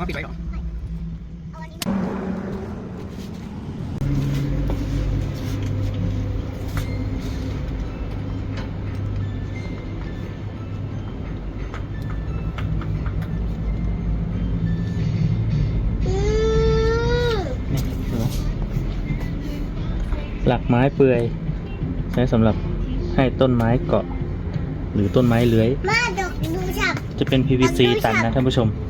เอาปิดไว้ก่อนนี่เห็นไหมหลักไม้เปื่อย ใช้สำหรับให้ต้นไม้เกาะ หรือต้นไม้เลื้อย มาดกดูจับ จะเป็น PVC ตันนะท่านผู้ชมอั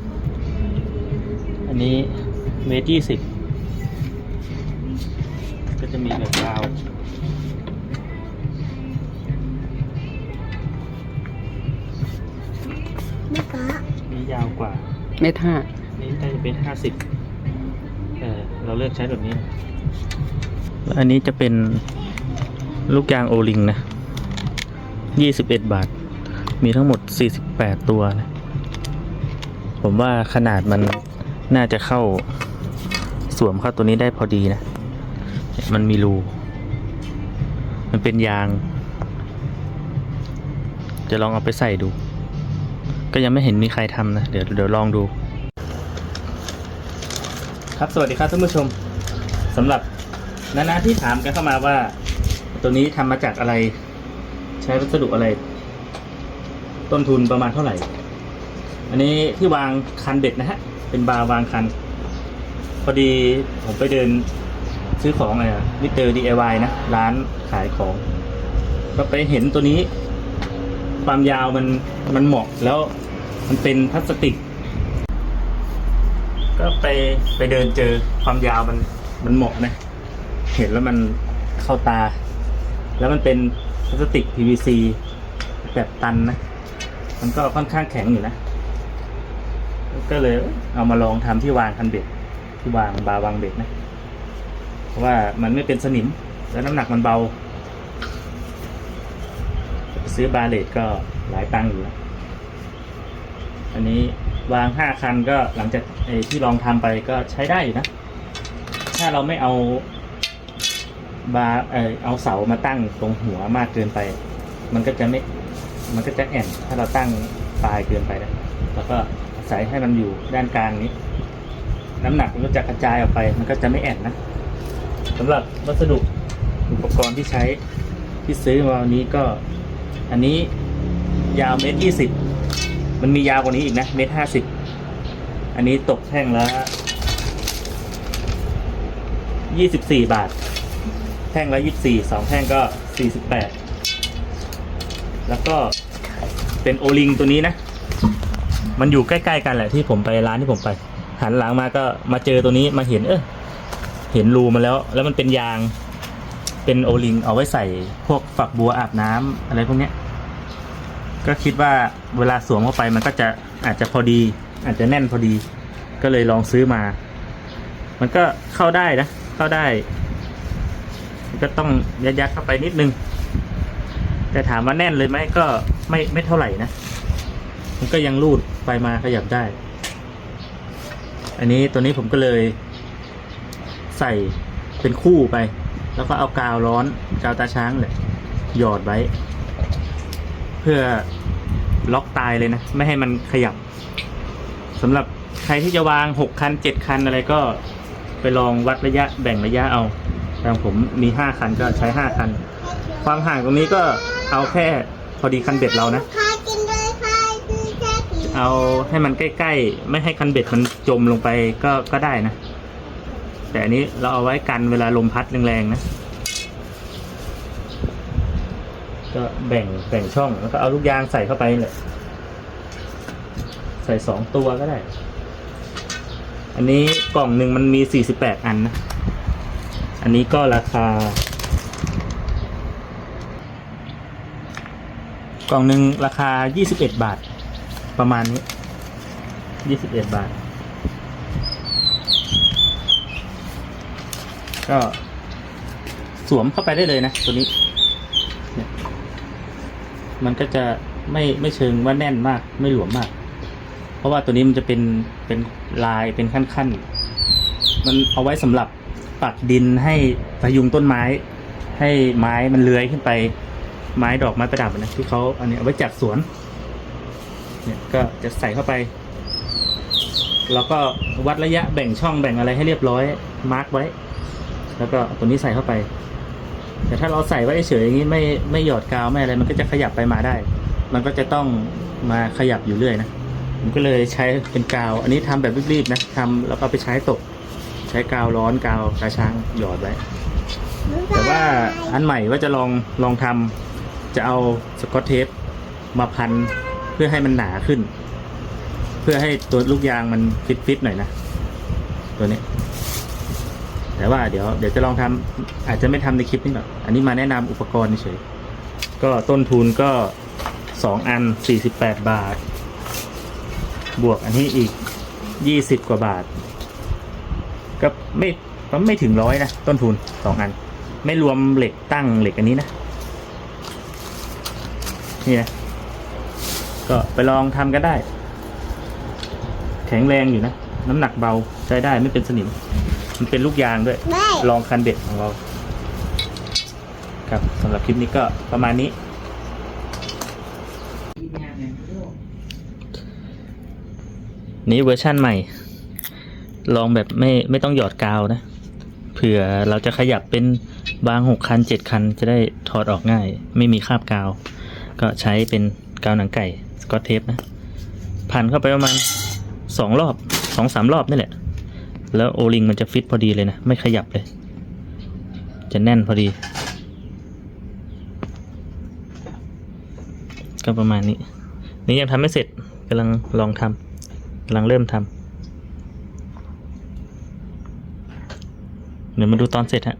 นนี้เมตรยี่สิบก็จะมีแบบยาวไม่กะนี่ยาวกว่า เมตรห้านี่น่าจะเป็นห้าสิบเออเราเลือกใช้แบบนี้แล้วอันนี้จะเป็นลูกยางโอลิงนะยี่สิบเอ็ดบาท มีทั้งหมดสี่สิบแปดตัวนะ ผมว่าขนาดมัน น่าจะเข้าสวมเข้าตัวนี้ได้พอดีนะเนี่ยมันมีรู มันเป็นยาง จะลองเอาไปใส่ดู ก็ยังไม่เห็นมีใครทำนะ เดี๋ยวเดี๋ยวลองดู ครับสวัสดีครับท่านผู้ชมสำหรับนานาที่ถามกันเข้ามาว่า ตัวนี้ทำมาจากอะไร ใช้วัสดุอะไร ต้นทุนประมาณเท่าไหร่ อันนี้ที่วางคันเบ็ดนะฮะ เป็นบาร์วางคัน พอดีผมไปเดินซื้อของอะไรอะมิเตอร์ DIY นะ ร้านขายของ ก็ไปเห็นตัวนี้ ความยาวมันมันเหมาะแล้วมันเป็นพลาสติก ก็ไปไปเดินเจอความยาวมันมันเหมาะนะ เห็นแล้วมันเข้าตา แล้วมันเป็นพลาสติก PVC แบบตันนะ มันก็ค่อนข้างแข็งอยู่นะ ก็เลยเอามาลองทำที่วางคันเบ็ดที่วางบาวางเบ็ดนะ เพราะว่ามันไม่เป็นสนิม แล้วน้ำหนักมันเบา ซื้อบาเลตก็หลายตังค์อยู่นะอันนี้วางห้าคันก็หลังจากที่ลองทำไปก็ใช้ได้อยู่นะ ถ้าเราไม่เอาบาเออเอาเสามาตั้งตรงหัวมากเกินไป มันก็จะไม่ มันก็จะแอนถ้าเราตั้งปลายเกินไปนะแล้วก็ อาศัยให้มันอยู่ด้านกลางนี้ น้ำหนักมันก็จะกระจายออกไป มันก็จะไม่แอนนะสำหรับวัสดุอุปกรณ์ที่ใช้ที่ซื้อมาวันนี้ก็ อันนี้ยาวเมตรยี่สิบมันมียาวกว่านี้อีกนะเมตรห้าสิบอันนี้ตกแท่งละยี่สิบสี่บาท แท่งละยี่สิบสี่สองแท่งก็สี่สิบแปดแล้วก็เป็นโอลิงตัวนี้นะ มันอยู่ใกล้ๆกันแหละที่ผมไปร้านที่ผมไป หันหลังมาก็มาเจอตัวนี้มาเห็นเออเห็นรูมันแล้ว แล้วมันเป็นยาง เป็นโอลิงเอาไว้ใส่พวกฝักบัวอาบน้ำอะไรพวกเนี้ย ก็คิดว่าเวลาสวมเข้าไปมันก็จะอาจจะพอดี อาจจะแน่นพอดี ก็เลยลองซื้อมา มันก็เข้าได้นะ เข้าได้ ก็ต้องยัดยัดๆเข้าไปนิดนึง แต่ถามว่าแน่นเลยไหมก็ไม่ไม่เท่าไหร่นะ มันก็ยังรูดไปมาขยับได้ อันนี้ตัวนี้ผมก็เลยใส่เป็นคู่ไป แล้วก็เอากาวร้อนกาวตาช้างเลยหยอดไว้ เพื่อล็อกตายเลยนะ ไม่ให้มันขยับสำหรับใครที่จะวางหกคันเจ็ดคันอะไรก็ไปลองวัดระยะแบ่งระยะเอาทางผมมีห้าคันก็ใช้ห้าคัน ความห่างตรงนี้ก็เอาแค่พอดีคันเบ็ดเรานะ เอาให้มันใกล้ๆ ไม่ให้คันเบ็ดมันจมลงไปก็ก็ได้นะ แต่อันนี้เราเอาไว้กันเวลาลมพัดแรงๆนะ ก็แบ่งแบ่งช่องแล้วก็เอาลูกยางใส่เข้าไปเลยใส่สองตัวก็ได้ อันนี้กล่องหนึ่งมันมีสี่สิบแปดอันนะ อันนี้ก็ราคากล่องหนึ่งราคายี่สิบเอ็ดบาท ประมาณนี้ยี่สิบเอ็ดบาท ก็สวมเข้าไปได้เลยนะ ตัวนี้เนี่ยมันก็จะไม่ไม่เชิงว่าแน่นมาก ไม่หลวมมาก เพราะว่าตัวนี้มันจะเป็นเป็นลายเป็นขั้นๆ มันเอาไว้สำหรับปักดินให้พยุงต้นไม้ ให้ไม้มันเลื้อยขึ้นไปไม้ดอกไม้ประดับนะที่เขาอันนี้เอาไว้จัดสวน เนี่ยก็จะใส่เข้าไปกเราก็วัดระยะแบ่งช่องแบ่งอะไรให้เรียบร้อยมาร์กไว้ แล้วก็ตัวนี้ใส่เข้าไป แต่ถ้าเราใส่ไว้เฉยอย่างนี้ไม่ไม่หยอดกาวไม่อะไรมันก็จะขยับไปมาได้ มันก็จะต้องมาขยับอยู่เรื่อยนะผมก็เลยใช้เป็นกาว อันนี้ทำแบบรีบๆนะทำแล้วก็ไปใช้ตก ใช้กาวร้อนกาวกระช้างหยอดไว้แต่ว่าอันใหม่ว่าจะลองลองทำจะเอาสกอตเทปมาพัน พื่อให้มันหนาขึ้น เพื่อให้ตัวลูกยางมันฟิตฟิตๆหน่อยนะตัวนี้ แต่ว่าเดี๋ยวเดี๋ยวจะลองทำอาจจะไม่ทำในคลิปนี้หรอกอันนี้มาแนะนำอุปกรณ์เฉยก็ต้นทุนก็สองอันสี่สิบแปดบาท บวกอันนี้อีกยี่สิบกว่าบาท ก็ไม่ไม่ถึงร้อยนะ ต้นทุนสองอัน ไม่รวมเหล็กตั้งเหล็กอันนี้นะ นี่นะ ก็ไปลองทำกันได้ แข็งแรงอยู่นะ น้ำหนักเบาใช้ได้ไม่เป็นสนิม มันเป็นลูกยางด้วย ไม่ ลองคันเด็ดของเรา ครับสำหรับคลิปนี้ก็ประมาณนี้ นี่เวอร์ชั่นใหม่ ลองแบบไม่ไม่ต้องหยอดกาวนะ เผื่อเราจะขยับเป็นบางหกคันเจ็ดคันจะได้ถอดออกง่าย ไม่มีคราบกาว ก็ใช้เป็นกาวหนังไก่ส กอตเทปนะพันเข้าไปประมาณสองรอบสองสามรอบนี่แหละ แล้วโอลิงมันจะฟิตพอดีเลยนะ ไม่ขยับเลย จะแน่นพอดี ก็ประมาณนี้ นี่ยังทำไม่เสร็จกำลังลองทำกำลังเริ่มทำเดี๋ยวมาดูตอนเสร็จฮะ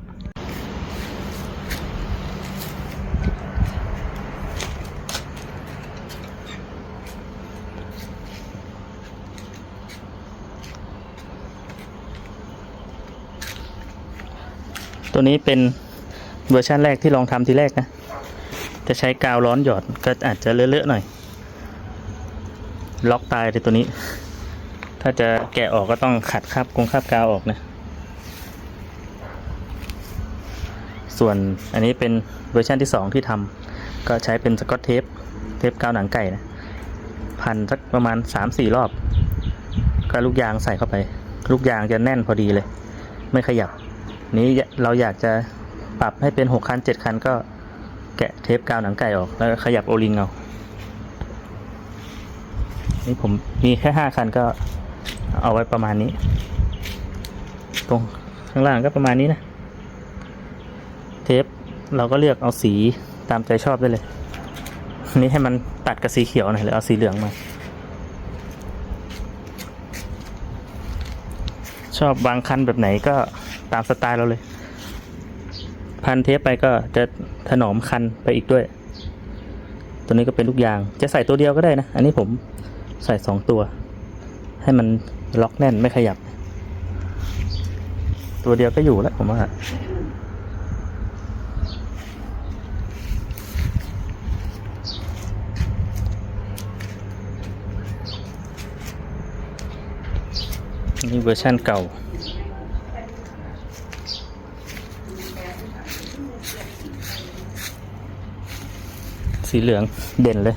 ตัวนี้เป็นเวอร์ชันแรกที่ลองทำทีแรกนะ จะใช้กาวร้อนหยอดก็อาจจะเลอะๆหน่อย ล็อกตายเลยตัวนี้ ถ้าจะแกะออกก็ต้องขัดคราบกงคราบกาวออกนะ ส่วนอันนี้เป็นเวอร์ชันที่สองที่ทำก็ใช้เป็นสกอตเทปเทปกาวหนังไก่นะ พันสักประมาณสามสี่รอบ ก็ลูกยางใส่เข้าไป ลูกยางจะแน่นพอดีเลย ไม่ขยับ นี้เราอยากจะปรับให้เป็นหกคันเจ็ดคันก็แกะเทปกาวหนังไก่ออก แล้วขยับโอลิงเอา นี่ผมมีแค่ห้าคันก็เอาไว้ประมาณนี้ ตรงข้างล่างก็ประมาณนี้นะ เทปเราก็เลือกเอาสีตามใจชอบได้เลยนี้ให้มันตัดกับสีเขียวหน่อยหรือเอาสีเหลืองมา ชอบบางคันแบบไหนก็ ตามสไตล์เราเลย พันเทปไปก็จะถนอมคันไปอีกด้วย ตัวนี้ก็เป็นลูกยาง จะใส่ตัวเดียวก็ได้นะ อันนี้ผมใส่สองตัว ให้มันล็อกแน่นไม่ขยับ ตัวเดียวก็อยู่แล้วผมว่านี่เวอร์ชั่นเก่า สีเหลืองเด่นเลย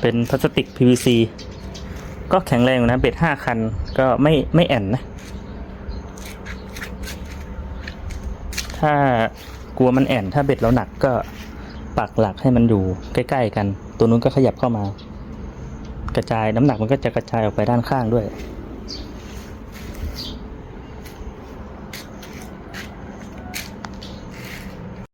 เป็นพลาสติก PVC ก็แข็งแรงนะ เบ็ดห้าคันก็ไม่ไม่แอนนะ ถ้ากลัวมันแอนถ้าเบ็ดเราหนักก็ปักหลักให้มันอยู่ใกล้ ๆ กัน ตัวนู้นก็ขยับเข้ามา กระจายน้ำหนักมันก็จะกระจายออกไปด้านข้างด้วย